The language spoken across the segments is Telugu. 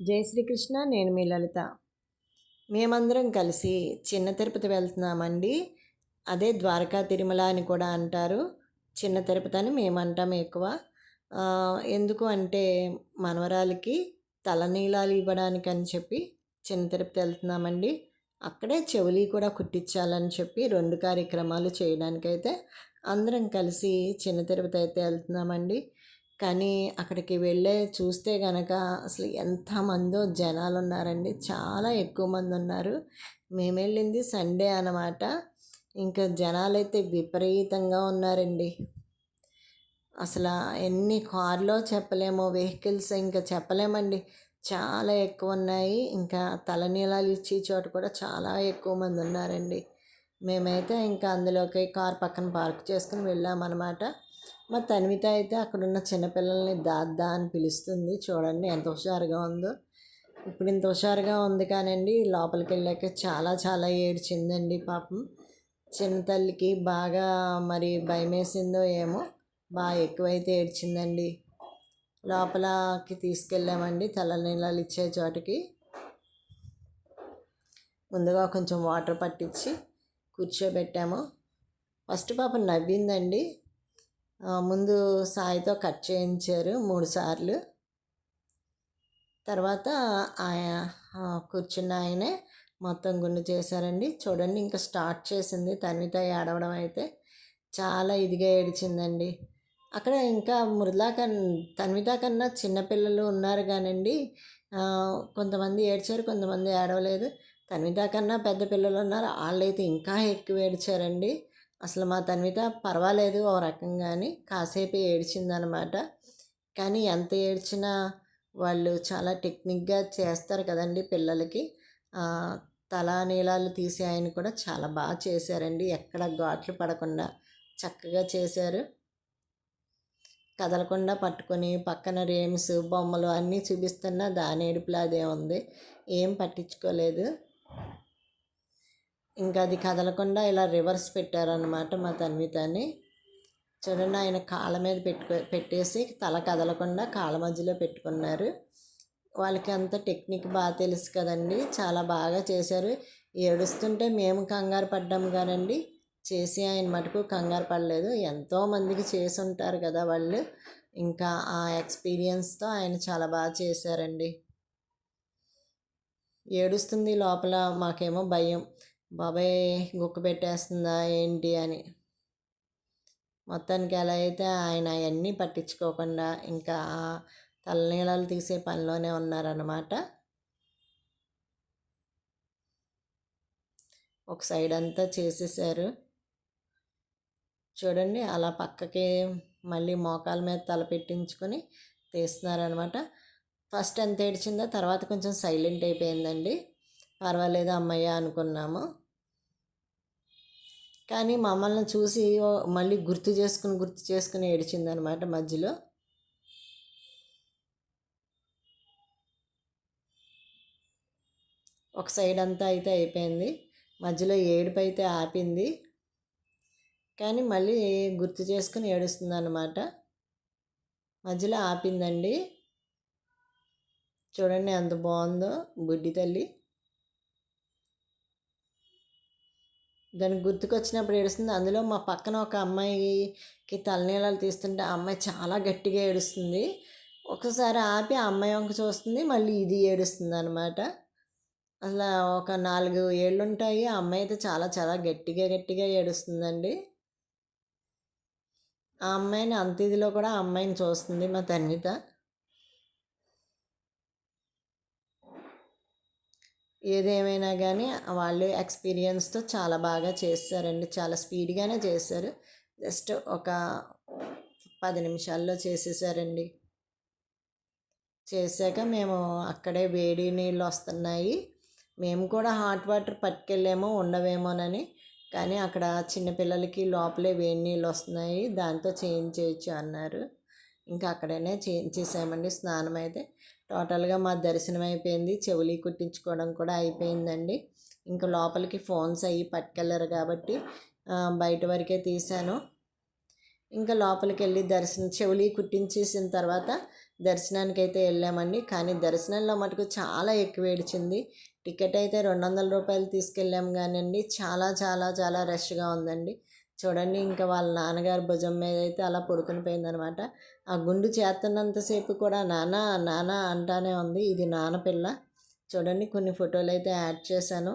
జై శ్రీకృష్ణ నేను మీ లలిత. మేమందరం కలిసి చిన్న తిరుపతి వెళ్తున్నామండి. అదే ద్వారకా తిరుమల అని కూడా అంటారు. చిన్న తిరుపతి అని మేమంటాం ఎక్కువ. ఎందుకు అంటే మనవరాలకి తలనీలాలు ఇవ్వడానికి అని చెప్పి చిన్న తిరుపతి వెళ్తున్నామండి. అక్కడే చెవులి కూడా కుట్టించాలని చెప్పి రెండు కార్యక్రమాలు చేయడానికైతే అందరం కలిసి చిన్న తిరుపతి అయితే వెళ్తున్నామండి. కానీ అక్కడికి వెళ్ళే చూస్తే కనుక అసలు ఎంతమందో జనాలు ఉన్నారండి చాలా ఎక్కువ మంది ఉన్నారు మేము వెళ్ళింది సండే అన్నమాట. ఇంకా జనాలు అయితే విపరీతంగా ఉన్నారండి. అసలు ఎన్ని కార్లో చెప్పలేము వెహికల్స్ ఇంకా చెప్పలేమండి. చాలా ఎక్కువ ఉన్నాయి. ఇంకా తలనీలాలు ఇచ్చే చోట కూడా చాలా ఎక్కువ మంది ఉన్నారండి మేమైతే ఇంకా అందులోకి కార్ పక్కన పార్క్ చేసుకుని వెళ్ళామన్నమాట. మా తనివిత అయితే అక్కడున్న చిన్నపిల్లల్ని దాద్దా అని పిలుస్తుంది. చూడండి ఎంత హుషారుగా ఉందో. ఇప్పుడు ఇంత హుషారుగా ఉంది కానండి లోపలికి వెళ్ళాక చాలా చాలా ఏడ్చిందండి పాపం. చిన్న తల్లికి బాగా మరి భయమేసిందో ఏమో బాగా ఎక్కువైతే ఏడ్చిందండి. లోపలకి తీసుకెళ్ళామండి తలనీళ్ళలు ఇచ్చే చోటికి. ముందుగా కొంచెం వాటర్ పట్టించి కూర్చోబెట్టాము. ఫస్ట్ పాప నవ్విందండి. ముందు సాయితో కట్ చేయించారు మూడు సార్లు. తర్వాత ఆయా కూర్చున్న ఆయనే మొత్తం గుండు చేశారండి. చూడండి ఇంకా స్టార్ట్ చేసింది. తన్విత ఏడవడం అయితే చాలా ఇదిగా ఏడిచిందండి. అక్కడ ఇంకా మృదులా కన్ తన్విత కన్నా చిన్నపిల్లలు ఉన్నారు కానండి. కొంతమంది ఏడ్చారు కొంతమంది ఏడవలేదు. తన్విత కన్నా పెద్ద పిల్లలు ఉన్నారు. వాళ్ళైతే ఇంకా ఎక్కువ ఏడ్చారండి. అసలు మా తన్విత పర్వాలేదు ఓ రకంగాని కాసేపు ఏడ్చిందనమాట. కానీ ఎంత ఏడ్చినా వాళ్ళు చాలా టెక్నిక్గా చేస్తారు కదండి పిల్లలకి. తలా తల నీలాలు తీసే ఆయన కూడా చాలా బాగా చేశారండి. ఎక్కడ ఘాట్లు పడకుండా చక్కగా చేశారు. కదలకుండా పట్టుకొని పక్కన రేమ్స్ బొమ్మలు అన్నీ చూపిస్తున్నా దాని ఏడుపులా అదే ఉంది. ఏం పట్టించుకోలేదు. ఇంకా అది కదలకుండా ఇలా రివర్స్ పెట్టారనమాట మా తన్వితని చూడండి ఆయన కాళ్ళ మీద పెట్టుకో పెట్టేసి తల కదలకుండా కాళ్ళ మధ్యలో పెట్టుకున్నారు. వాళ్ళకి అంత టెక్నిక్ బాగా తెలుసు కదండి చాలా బాగా చేశారు. ఏడుస్తుంటే మేము కంగారు పడ్డాము కానండి చేసి ఆయన మటుకు కంగారు పడలేదు. ఎంతో మందికి చేసి ఉంటారు కదా వాళ్ళు. ఇంకా ఆ ఎక్స్పీరియన్స్తో ఆయన చాలా బాగా చేశారండి. ఏడుస్తుంది లోపల మాకేమో భయం. బాబాయ్ గుక్క పెట్టేస్తుందా ఏంటి అని. మొత్తానికి ఎలా అయితే ఆయన అవన్నీ పట్టించుకోకుండా ఇంకా తలనీలాలు తీసే పనిలోనే ఉన్నారన్నమాట. ఒక సైడ్ అంతా చేసేసారు. చూడండి అలా పక్కకి మళ్ళీ మోకాల మీద తల పెట్టించుకొని తీస్తున్నారనమాట ఫస్ట్ ఎంత ఏడ్చిందో తర్వాత కొంచెం సైలెంట్ అయిపోయిందండి. పర్వాలేదు అమ్మయ్య అనుకున్నాము. కానీ మమ్మల్ని చూసి మళ్ళీ గుర్తు చేసుకుని గుర్తు చేసుకుని ఏడిచిందనమాట మధ్యలో. ఒక సైడ్ అంతా అయితే అయిపోయింది. మధ్యలో ఏడుపు అయితే ఆపింది. కానీ మళ్ళీ గుర్తు చేసుకుని ఏడుస్తుంది అనమాట మధ్యలో ఆపిందండి. చూడండి ఎంత బాగుందో బుడ్డి తల్లి. దానికి గుర్తుకొచ్చినప్పుడు ఏడుస్తుంది. అందులో మా పక్కన ఒక అమ్మాయికి తలనీలాలు తీస్తుంటే ఆ అమ్మాయి చాలా గట్టిగా ఏడుస్తుంది. ఒకసారి ఆపి ఆ అమ్మాయి వంక చూస్తుంది. మళ్ళీ ఇది ఏడుస్తుంది అనమాట అసలు ఒక నాలుగు ఏళ్ళు ఉంటాయి ఆ అమ్మాయి అయితే చాలా చాలా గట్టిగా గట్టిగా ఏడుస్తుందండి. ఆ అమ్మాయిని అంత ఇదిలో కూడా ఆ అమ్మాయిని చూస్తుంది మా తన్నిత ఏదేమైనా కానీ వాళ్ళు ఎక్స్పీరియన్స్తో చాలా బాగా చేశారండి చాలా స్పీడ్గానే చేశారు జస్ట్ ఒక పది నిమిషాల్లో చేసేసారండి. చేశాక మేము అక్కడే వేడి నీళ్ళు వస్తున్నాయి. మేము కూడా హాట్ వాటర్ పట్టుకెళ్ళేమో ఉండవేమోనని. కానీ అక్కడ చిన్నపిల్లలకి లోపలే వేడి నీళ్ళు వస్తున్నాయి. దాంతో చేంజ్ అన్నారు. ఇంకా అక్కడనే చేంజ్ స్నానం అయితే. టోటల్గా మా దర్శనం అయిపోయింది. చెవులి కుట్టించుకోవడం కూడా అయిపోయిందండి. ఇంకా లోపలికి ఫోన్స్ అవి పట్టుకెళ్ళరు కాబట్టి బయట వరకే తీశాను. ఇంకా లోపలికి వెళ్ళి దర్శనం చెవులి కుట్టించేసిన తర్వాత దర్శనానికి అయితే వెళ్ళామండి. కానీ దర్శనంలో మటుకు చాలా ఎక్కువ ఏడిచింది. టికెట్ అయితే రెండు వందల రూపాయలు తీసుకెళ్ళాం అండి చాలా చాలా చాలా రష్గా ఉందండి. చూడండి ఇంకా వాళ్ళ నాన్నగారి భుజం మీద అయితే అలా పడుకుని పోయిందనమాట. ఆ గుండు చేస్తున్నంతసేపు కూడా నాన్న నాన్న అంటానే ఉంది ఇది నాన్న పిల్ల. చూడండి కొన్ని ఫోటోలు అయితే యాడ్ చేశాను.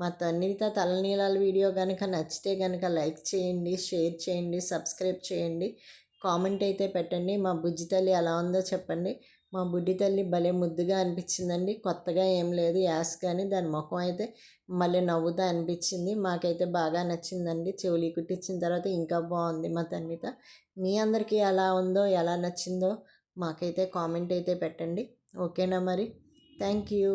మా తన్నిత తలనీలాల వీడియో కనుక నచ్చితే కనుక లైక్ చేయండి షేర్ చేయండి సబ్స్క్రైబ్ చేయండి. కామెంట్ అయితే పెట్టండి. మా బుజ్జి తల్లి ఎలా ఉందో చెప్పండి. మా బుడ్డి తల్లి భలే ముద్దుగా అనిపించిందండి. కొత్తగా ఏం లేదు యాస్ కానీ దాని ముఖం అయితే మళ్ళీ నవ్వుతా అనిపించింది. మాకైతే బాగా నచ్చిందండి. చెవులు కుట్టించిన తర్వాత ఇంకా బాగుంది మా తన్విత. మీ అందరికీ ఎలా ఉందో ఎలా నచ్చిందో మాకైతే కామెంట్ అయితే పెట్టండి. ఓకేనా మరి? Thank you.